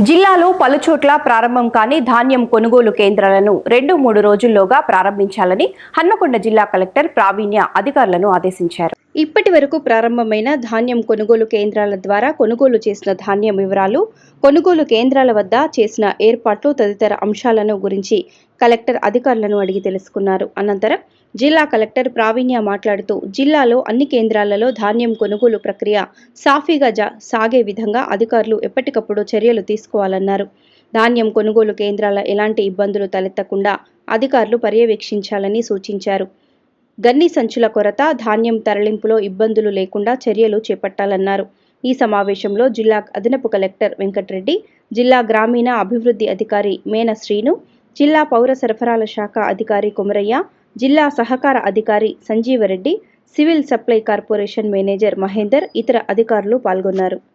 జిల్లాలో పలుచోట్ల ప్రారంభం కాని ధాన్యం కొనుగోలు కేంద్రాలను రెండు మూడు రోజుల్లోగా ప్రారంభించాలని హన్మకొండ జిల్లా కలెక్టర్ ప్రావీణ్య అధికారులను ఆదేశించారు. ఇప్పటి వరకు ప్రారంభమైన ధాన్యం కొనుగోలు కేంద్రాల ద్వారా కొనుగోలు చేసిన ధాన్యం వివరాలు కొనుగోలు కేంద్రాల వద్ద చేసిన ఏర్పాట్లు తదితర అంశాలను గురించి కలెక్టర్ అధికారులను అడిగి తెలుసుకున్నారు. అనంతరం జిల్లా కలెక్టర్ ప్రావీణ్య మాట్లాడుతూ జిల్లాలో అన్ని కేంద్రాలలో ధాన్యం కొనుగోలు ప్రక్రియ సాఫీగా సాగే విధంగా అధికారులు ఎప్పటికప్పుడు చర్యలు తీసుకోవాలన్నారు. ధాన్యం కొనుగోలు కేంద్రాల ఎలాంటి ఇబ్బందులు తలెత్తకుండా అధికారులు పర్యవేక్షించాలని సూచించారు. గన్ని సంచుల కొరత ధాన్యం తరలింపులో ఇబ్బందులు లేకుండా చర్యలు చేపట్టాలన్నారు. ఈ సమావేశంలో జిల్లా అదనపు కలెక్టర్ వెంకటరెడ్డి జిల్లా గ్రామీణ అభివృద్ధి అధికారి మేన శ్రీను జిల్లా పౌర సరఫరాల శాఖ అధికారి కొమరయ్య జిల్లా సహకార అధికారి Sanjeeva Reddy civil supply corporation manager Mahender ఇతర అధికారులు పాల్గొన్నారు.